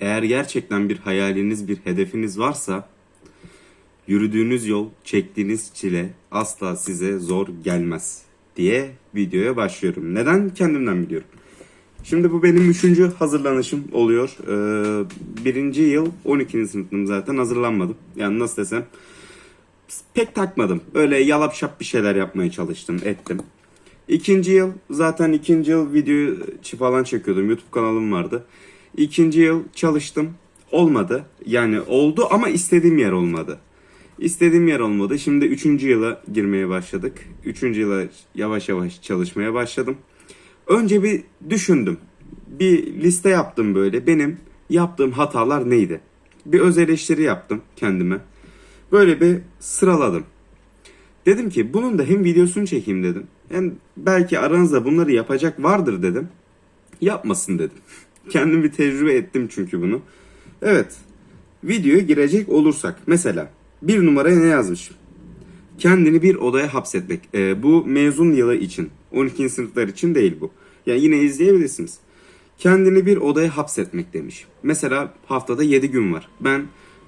Eğer gerçekten bir hayaliniz, bir hedefiniz varsa yürüdüğünüz yol, çektiğiniz çile asla size zor gelmez diye videoya başlıyorum. Neden? Kendimden biliyorum. Şimdi bu benim üçüncü hazırlanışım oluyor. Ee, birinci yıl 12. sınıftım zaten hazırlanmadım. Yani nasıl desem pek takmadım. Öyle yalap şap bir şeyler yapmaya çalıştım, ettim. İkinci yıl zaten ikinci yıl video falan çekiyordum. YouTube kanalım vardı. İkinci yıl çalıştım. Olmadı. Yani oldu ama istediğim yer olmadı. İstediğim yer olmadı. Şimdi üçüncü yıla girmeye başladık. Üçüncü yıla yavaş yavaş çalışmaya başladım. Önce bir düşündüm. Bir liste yaptım böyle. Benim yaptığım hatalar neydi? Bir öz eleştiri yaptım kendime. Böyle bir sıraladım. Dedim ki bunun da hem videosunu çekeyim dedim. Hem belki aranızda bunları yapacak vardır dedim. Yapmasın dedim. Kendim bir tecrübe ettim çünkü bunu. Evet. Videoya girecek olursak mesela bir numaraya ne yazmışım? Kendini bir odaya hapsetmek. Ee, bu mezun yılı için. 12. sınıflar için değil bu. Yani yine izleyebilirsiniz. Kendini bir odaya hapsetmek demiş. Mesela haftada 7 gün var. Ben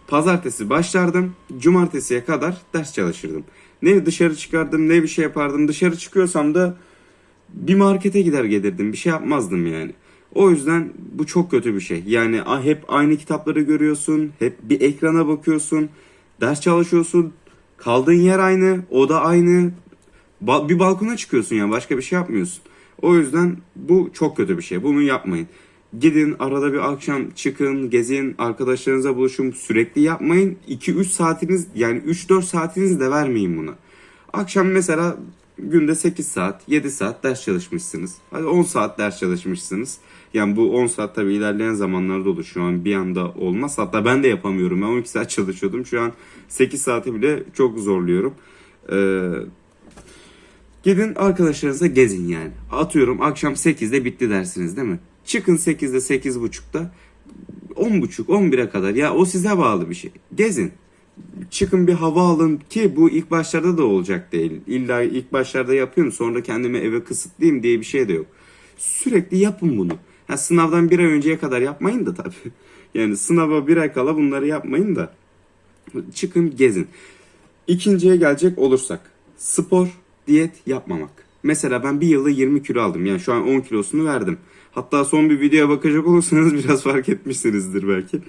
pazartesi başlardım. Cumartesiye kadar ders çalışırdım. Ne dışarı çıkardım ne bir şey yapardım. Dışarı çıkıyorsam da bir markete gider gelirdim. Bir şey yapmazdım yani. O yüzden bu çok kötü bir şey. Yani hep aynı kitapları görüyorsun. Hep bir ekrana bakıyorsun. Ders çalışıyorsun. Kaldığın yer aynı. Oda aynı. Ba- bir balkona çıkıyorsun yani. Başka bir şey yapmıyorsun. O yüzden bu çok kötü bir şey. Bunu yapmayın. Gidin arada bir akşam çıkın, gezin, arkadaşlarınıza buluşun. Sürekli yapmayın. 2-3 saatiniz yani 3-4 saatinizi de vermeyin buna. Akşam mesela günde 8 saat, 7 saat ders çalışmışsınız. Hadi 10 saat ders çalışmışsınız. Yani bu 10 saat tabii ilerleyen zamanlarda olur. Şu an bir anda olmaz. Hatta ben de yapamıyorum. Ben 12 saat çalışıyordum. Şu an 8 saati bile çok zorluyorum. Ee, Gidin arkadaşlarınızla gezin yani. Atıyorum akşam 8'de bitti dersiniz değil mi? Çıkın 8'de 8.30'da 10.30 11'e kadar ya o size bağlı bir şey. Gezin. Çıkın bir hava alın ki bu ilk başlarda da olacak değil. İlla ilk başlarda yapıyorum sonra kendimi eve kısıtlayayım diye bir şey de yok. Sürekli yapın bunu. Ha, sınavdan bir ay önceye kadar yapmayın da tabii. Yani sınava bir ay kala bunları yapmayın da. Çıkın gezin. İkinciye gelecek olursak. Spor, diyet yapmamak. Mesela ben bir yılda 20 kilo aldım. Yani şu an 10 kilosunu verdim. Hatta son bir videoya bakacak olursanız biraz fark etmişsinizdir belki.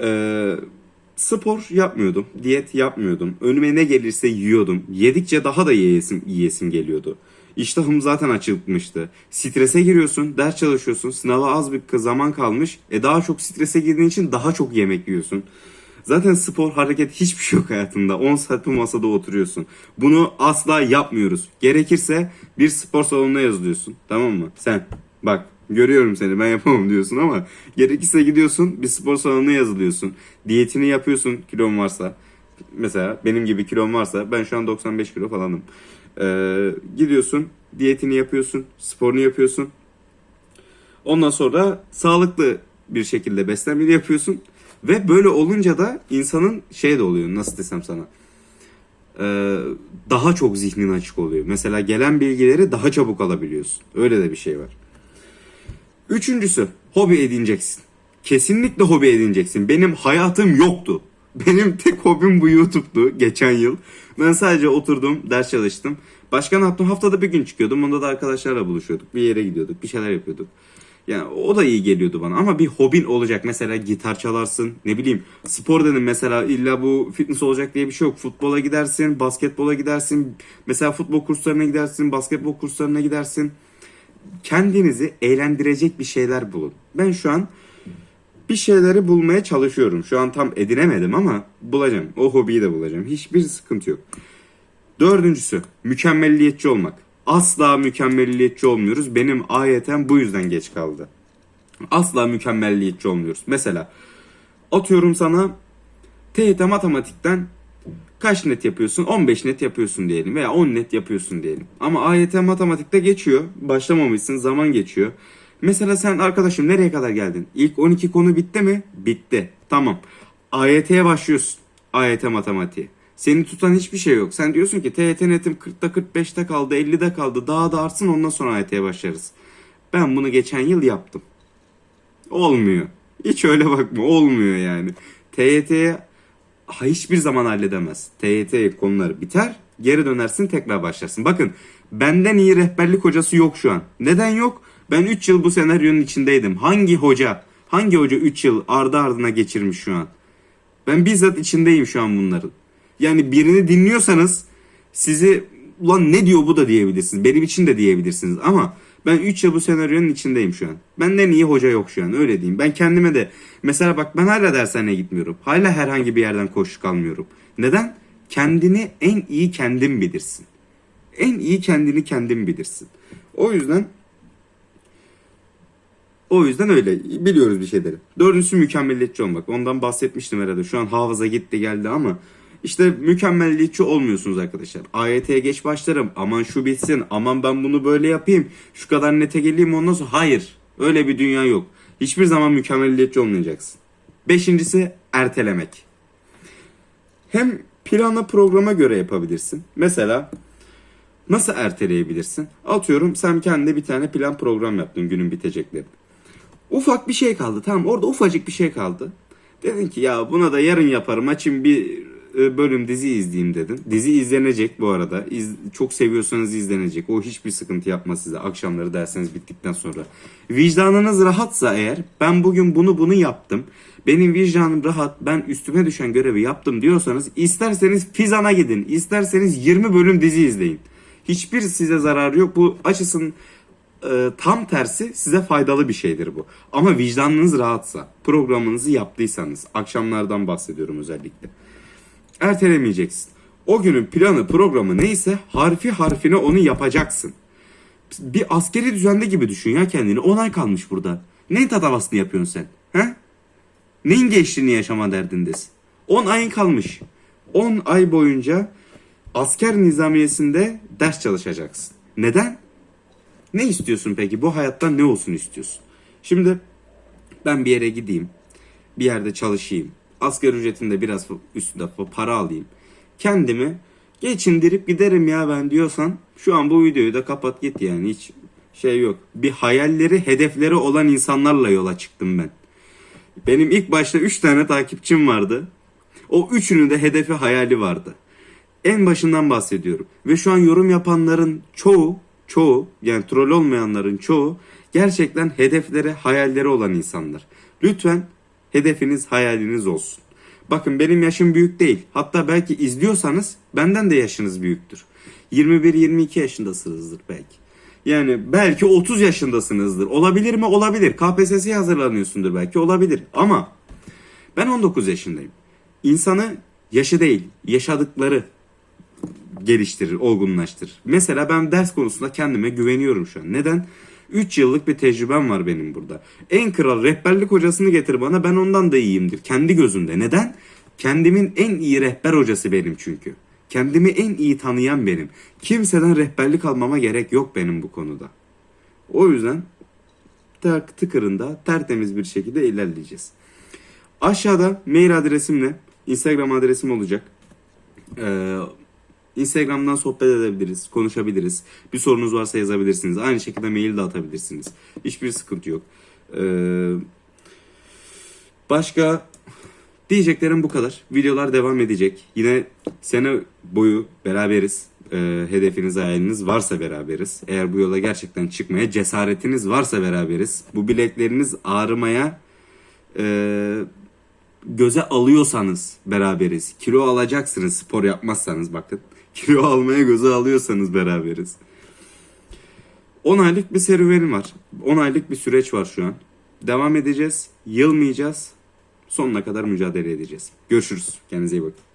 Ee, spor yapmıyordum. Diyet yapmıyordum. Önüme ne gelirse yiyordum. Yedikçe daha da yiyesim, yiyesim geliyordu. İştahım zaten açılmıştı. Strese giriyorsun, ders çalışıyorsun, sınava az bir zaman kalmış. E daha çok strese girdiğin için daha çok yemek yiyorsun. Zaten spor, hareket hiçbir şey yok hayatında. 10 saat bu masada oturuyorsun. Bunu asla yapmıyoruz. Gerekirse bir spor salonuna yazılıyorsun. Tamam mı? Sen bak görüyorum seni ben yapamam diyorsun ama gerekirse gidiyorsun bir spor salonuna yazılıyorsun. Diyetini yapıyorsun kilon varsa. Mesela benim gibi kilom varsa ben şu an 95 kilo falanım. Ee, gidiyorsun diyetini yapıyorsun, sporunu yapıyorsun. Ondan sonra sağlıklı bir şekilde beslenmeni yapıyorsun. Ve böyle olunca da insanın şey de oluyor nasıl desem sana. Ee, daha çok zihnin açık oluyor. Mesela gelen bilgileri daha çabuk alabiliyorsun. Öyle de bir şey var. Üçüncüsü hobi edineceksin. Kesinlikle hobi edineceksin. Benim hayatım yoktu. Benim tek hobim bu YouTube'du geçen yıl. Ben sadece oturdum, ders çalıştım. Başka ne yaptım? Haftada bir gün çıkıyordum. Onda da arkadaşlarla buluşuyorduk. Bir yere gidiyorduk, bir şeyler yapıyorduk. Yani o da iyi geliyordu bana ama bir hobin olacak. Mesela gitar çalarsın, ne bileyim spor dedim mesela illa bu fitness olacak diye bir şey yok. Futbola gidersin, basketbola gidersin. Mesela futbol kurslarına gidersin, basketbol kurslarına gidersin. Kendinizi eğlendirecek bir şeyler bulun. Ben şu an bir şeyleri bulmaya çalışıyorum. Şu an tam edinemedim ama bulacağım. O hobiyi de bulacağım. Hiçbir sıkıntı yok. Dördüncüsü mükemmelliyetçi olmak. Asla mükemmelliyetçi olmuyoruz. Benim ayetem bu yüzden geç kaldı. Asla mükemmelliyetçi olmuyoruz. Mesela atıyorum sana TYT matematikten kaç net yapıyorsun? 15 net yapıyorsun diyelim veya 10 net yapıyorsun diyelim. Ama AYT matematikte geçiyor. Başlamamışsın, zaman geçiyor. Mesela sen arkadaşım nereye kadar geldin? İlk 12 konu bitti mi? Bitti. Tamam. AYT'ye başlıyorsun. AYT matematiğe. Seni tutan hiçbir şey yok. Sen diyorsun ki TYT netim 40'ta 45'te kaldı, 50'de kaldı. Daha da artsın ondan sonra AYT'ye başlarız. Ben bunu geçen yıl yaptım. Olmuyor. Hiç öyle bakma. Olmuyor yani. TYT'ye hiçbir zaman halledemez. TYT konuları biter. Geri dönersin tekrar başlarsın. Bakın benden iyi rehberlik hocası yok şu an. Neden yok? Ben 3 yıl bu senaryonun içindeydim. Hangi hoca, hangi hoca 3 yıl ardı ardına geçirmiş şu an? Ben bizzat içindeyim şu an bunların. Yani birini dinliyorsanız sizi ulan ne diyor bu da diyebilirsiniz. Benim için de diyebilirsiniz ama ben 3 yıl bu senaryonun içindeyim şu an. Benden iyi hoca yok şu an öyle diyeyim. Ben kendime de mesela bak ben hala dershaneye gitmiyorum. Hala herhangi bir yerden koşu almıyorum. Neden? Kendini en iyi kendin bilirsin. En iyi kendini kendin bilirsin. O yüzden o yüzden öyle. Biliyoruz bir şeyleri. Dördüncüsü mükemmelliyetçi olmak. Ondan bahsetmiştim herhalde. Şu an hafıza gitti geldi ama işte mükemmelliyetçi olmuyorsunuz arkadaşlar. AYT'ye geç başlarım. Aman şu bitsin. Aman ben bunu böyle yapayım. Şu kadar nete geleyim ondan sonra. Hayır. Öyle bir dünya yok. Hiçbir zaman mükemmelliyetçi olmayacaksın. Beşincisi ertelemek. Hem plana programa göre yapabilirsin. Mesela nasıl erteleyebilirsin? Atıyorum sen kendine bir tane plan program yaptın günün bitecekleri. Ufak bir şey kaldı tamam orada ufacık bir şey kaldı. Dedin ki ya buna da yarın yaparım açayım bir bölüm dizi izleyeyim dedin. Dizi izlenecek bu arada. İz- çok seviyorsanız izlenecek. O hiçbir sıkıntı yapmaz size akşamları derseniz bittikten sonra. Vicdanınız rahatsa eğer ben bugün bunu bunu yaptım. Benim vicdanım rahat ben üstüme düşen görevi yaptım diyorsanız isterseniz Fizan'a gidin. isterseniz 20 bölüm dizi izleyin. Hiçbir size zararı yok. Bu açısın e, tam tersi size faydalı bir şeydir bu. Ama vicdanınız rahatsa, programınızı yaptıysanız, akşamlardan bahsediyorum özellikle. Ertelemeyeceksin. O günün planı, programı neyse harfi harfine onu yapacaksın. Bir askeri düzende gibi düşün ya kendini. 10 ay kalmış burada. Neyin tatavasını yapıyorsun sen? He? Neyin gençliğini yaşama derdindesin? 10 ayın kalmış. 10 ay boyunca asker nizamiyesinde ders çalışacaksın. Neden? Ne istiyorsun peki? Bu hayattan ne olsun istiyorsun? Şimdi ben bir yere gideyim. Bir yerde çalışayım. Asgari ücretinde biraz üstünde para alayım. Kendimi geçindirip giderim ya ben diyorsan şu an bu videoyu da kapat git yani hiç şey yok. Bir hayalleri, hedefleri olan insanlarla yola çıktım ben. Benim ilk başta 3 tane takipçim vardı. O üçünün de hedefi hayali vardı. En başından bahsediyorum. Ve şu an yorum yapanların çoğu, çoğu yani troll olmayanların çoğu gerçekten hedefleri, hayalleri olan insanlar. Lütfen hedefiniz, hayaliniz olsun. Bakın benim yaşım büyük değil. Hatta belki izliyorsanız benden de yaşınız büyüktür. 21-22 yaşındasınızdır belki. Yani belki 30 yaşındasınızdır. Olabilir mi? Olabilir. KPSS'ye hazırlanıyorsundur belki. Olabilir. Ama ben 19 yaşındayım. İnsanı yaşı değil, yaşadıkları geliştirir, olgunlaştırır. Mesela ben ders konusunda kendime güveniyorum şu an. Neden? 3 yıllık bir tecrübem var benim burada. En kral rehberlik hocasını getir bana ben ondan da iyiyimdir. Kendi gözümde. Neden? Kendimin en iyi rehber hocası benim çünkü. Kendimi en iyi tanıyan benim. Kimseden rehberlik almama gerek yok benim bu konuda. O yüzden tak tıkırında tertemiz bir şekilde ilerleyeceğiz. Aşağıda mail adresimle Instagram adresim olacak. Ee, Instagram'dan sohbet edebiliriz, konuşabiliriz. Bir sorunuz varsa yazabilirsiniz. Aynı şekilde mail de atabilirsiniz. Hiçbir sıkıntı yok. Ee, başka diyeceklerim bu kadar. Videolar devam edecek. Yine sene boyu beraberiz. Ee, hedefiniz, hayaliniz varsa beraberiz. Eğer bu yola gerçekten çıkmaya cesaretiniz varsa beraberiz. Bu bilekleriniz ağrımaya e, göze alıyorsanız beraberiz. Kilo alacaksınız spor yapmazsanız bakın. Kilo almaya göze alıyorsanız beraberiz. 10 aylık bir serüvenim var. 10 aylık bir süreç var şu an. Devam edeceğiz. Yılmayacağız. Sonuna kadar mücadele edeceğiz. Görüşürüz. Kendinize iyi bakın.